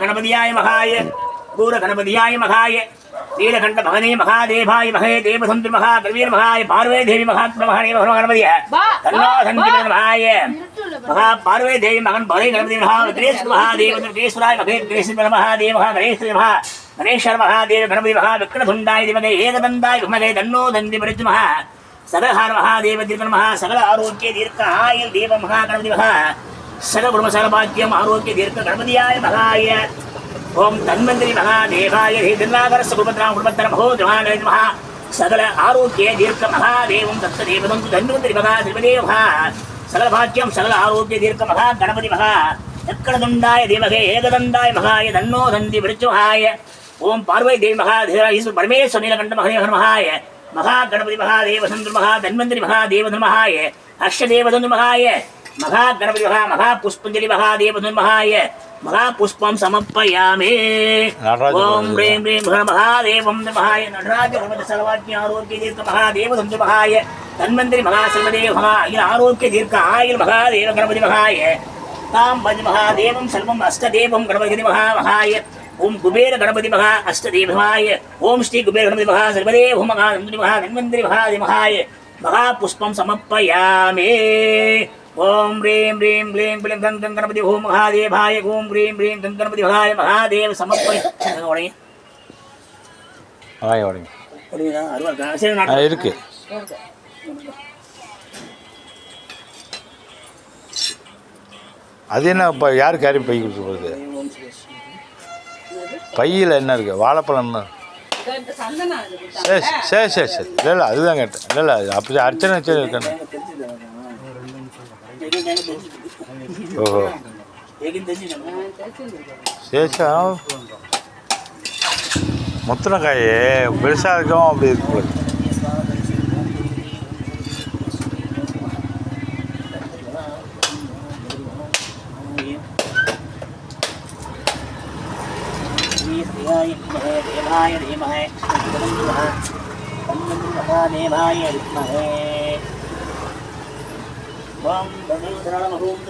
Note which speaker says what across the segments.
Speaker 1: கணபதியாய மகாய பூர கணபதியாய மகாய நீலகண்ட மகனே மகாதேவாய மகே தேவசந்திர மகா கல்வீர் மகாய பார்வே தேவி மகாத்ம மகானே மகா கணபதிய தன்னோ சந்தி மகாய மகா பார்வே தேவி மகன் பலை கணபதி மகா விக்ரேஸ்வர மகாதேவ விக்ரேஸ்வராய மகே விக்ரேஸ்வர மகாதேவ மகா கணேஸ்வர மகா கணேஸ்வர மகாதேவ கணபதி மகா விக்ரதுண்டாய திமகே ஏகதந்தாய விமகே தன்னோ தந்தி பரிச்சு மகா சகலஹார மகாதேவ தீர்க்க மகா சகல ஆரோக்கிய தீர்க்க ஆயுள் தேவ மகா சரபாக்கியம் ஆரோக்கிய தீர்க்க கணபதியாய மகாய. ஓம் தன்வந்திரி மகாதேவாய ஹே திருநாகர சுகுபத்ராம் குடும்பத்தர மகோதரமான மகா சகல ஆரோக்கிய தீர்க்க மகாதேவம் தத்த தேவதம் தன்வந்திரி மகா திருமதே மகா சகல பாக்கியம் சகல ஆரோக்கிய தீர்க்க மகா கணபதி மகா. எக்கடதண்டாய தேவகே ஏகதண்டாய மகாய தன்னோ தந்தி விருச்சுமகாய ஓம் பார்வை தேவி மகா ஈஸ்வர பரமேஸ்வர நீலகண்ட மகேகர மகாய. மகா கணபதி மகாதேவ சந்திர மகா தன்வந்திரி மகாதேவ மகாய ஹர்ஷதேவதந்து மகாய மகா கணபதி மகா மகா புஷ்பஞ்சலி மகாதேவதந்து மகாய மகா புஷ்பம் சமர்ப்பயாமே ஓம் ஹ்ரீம் ஹ்ரீம் ஹர மகாதேவம் மகாய நடராஜ பிரபத சர்வாஜ்ய ஆரோக்கிய தீர்க்க மகாதேவ தந்து மகாய தன்வந்திரி மகா சர்வதேவ மகா அகில ஆரோக்கிய தீர்க்க ஆயுள் மகாதேவ கணபதி மகாய. தாம் பஜ மகாதேவம் சர்வம் அஷ்டதேவம் கணபதி மகா மகாய. ஓம் குபேர கணபதி மகா அஷ்டதேவமாய ஓம் ஸ்ரீ குபேர கணபதி மகா சர்வதேவ மகா நந்திரி மகா நன்வந்திரி மகாதி மகாய. மகா புஷ்பம் சமர்ப்பயாமே. ஓம் ஹ்ரீம் ஹ்ரீம் க்ளீம் க்ளீம் கங் கங் கணபதி ஓம் மகாதேவாய ஓம் ஹ்ரீம் ஹ்ரீம் கங் கணபதி மகாய மகாதேவ சமர்ப்பய உடைய
Speaker 2: வாங்க வாங்க
Speaker 1: உடையதா? அருவா இருக்கா?
Speaker 2: அது என்ன இப்போ யார் கேரி பை கொடுத்து போகுது? பையில் என்ன இருக்கு? வாழைப்பழம் சரி சரி சரி சரி இல்லை இல்லை அதுதான் கேட்டேன். இல்லை இல்லை அது அப்படி அர்ச்சனை வச்சு இருக்கேன் ஓஹோ சரி சரி ஆ. முத்தின காய் பெருசாக இருக்கும் அப்படி இருக்கு போல.
Speaker 1: தேவாய தீமஹே தேவாய வித்மஹே ஓம் தனோதரணமஹோம்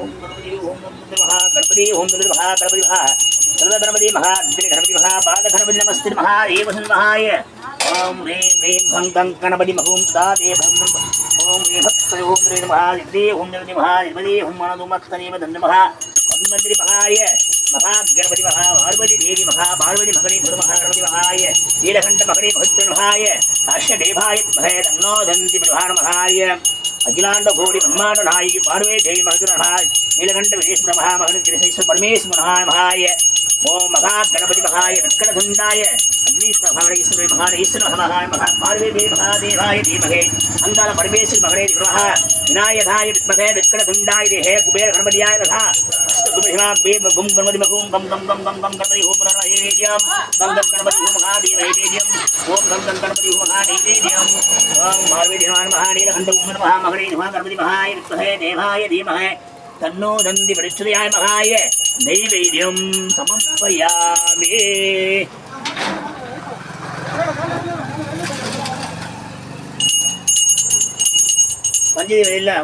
Speaker 1: ஓம் கணபதி ஓம் மகா கணபதி ஓம் மகா கணபதி மகா சர்வ மகா கணபதி மகா பாத நமஸ்தி மகா ஏவசன் மகாய. ஓம் ரீம் ரீம் கங் கணபதி மகோம் தாதே பக்னம் ஓம் ரீம் பக்த ஓம் ரீம் மகா திதி ஓம் மகா ஓம் மகா மகாய மகா கணபதி மகா பார்வதி தேவி மகா பார்வதி குரு மகா கணபதி மகாய நீலகண்ட மகாய மகே தன்னோ தந்தி பிரபான மகாய அகிலாண்ட கோடி பிரம்மாண்ட நாயகி பார்வே தேவி மகதுரநாய் நீலகண்ட விதேஸ்வர மகா மகன் கிருஷ்ணேஸ்வர பரமேஸ்வர மகாய ஓம் மகா கணபதி மகாய விக்கடதுண்டாய அக்னீஸ்வர மகானீஸ்வர மகாய மகா பார்வே தேவி மகாதேவாய தீமகே அங்கால பரமேஸ்வரி மகனே விக்ரமஹ விநாயகாய வித்மகே விக்கடதுண்டாய தேஹே குபேர கணபதியாய மகா அஷ்டகுபிஷாக்பே கும் கணபதி மகும் கம் கம் கம் கம் கம் கணபதி ஓம் நர நைவேத்யம் கம் கம் கணபதி ஓம் மகாதேவ நைவேத்யம் ஓம் கம் கம் கணபதி ஓம் மகா நைவேத்யம் ஓம் பார்வதி நம மகாநீலகண்ட உம்ம மகா அவனை நம கணபதி மகாய வித்மகே தேவாய தீமகே. தன்னோ தந்தி பரிச்சுதயாய மகாய நைவேத்யம் சமர்ப்பயாமே. பஞ்சதேவ இல்லை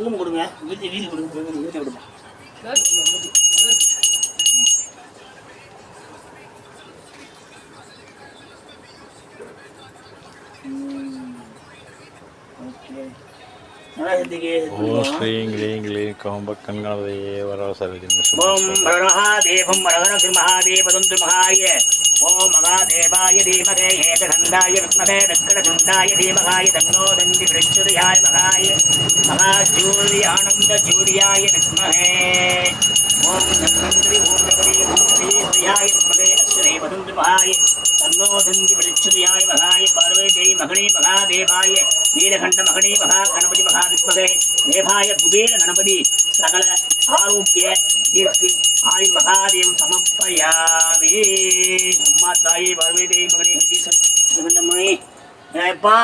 Speaker 1: ரூம் கொடுங்க வீட்டு வீடு கொடுங்க வீட்டை கொடுங்க. நல்லா இருந்தீங்க
Speaker 2: ஓம் ஸ்ரீங் க்ளீங் க்ளீங் கோம்ப கண்கணபதியே வர சர்வஜன்
Speaker 1: ஓம் மகாதேவம் மரகண மகாதேவதந்து மகாய ஓம் மகாதேவாய தீமகே ஏகதந்தாய வித்மகே வெக்கடதுண்டாய தீமகாய தன்னோ தந்தி பிரச்சுரியாய மகாய மகாஜூரி ஆனந்த ஜூரியாய வித்மகே ஓம் தன்வந்திரி ஓம் நகரி ஓம் ஸ்ரீயாய வித்மகே அஸ்ரேவதந்து மகாய தன்னோ மகனே நீலகண்ட மகனே மகா கணபதி மகா விஸ்மகே தேவாய குபேர கணபதி சகல ஆரோக்கிய கீர்த்தி ஆயுள் மகாதேவம் சமப்பயாவே அம்மா தாயே பார்வதி மகனே ஹரிசன் மணி ஏப்பா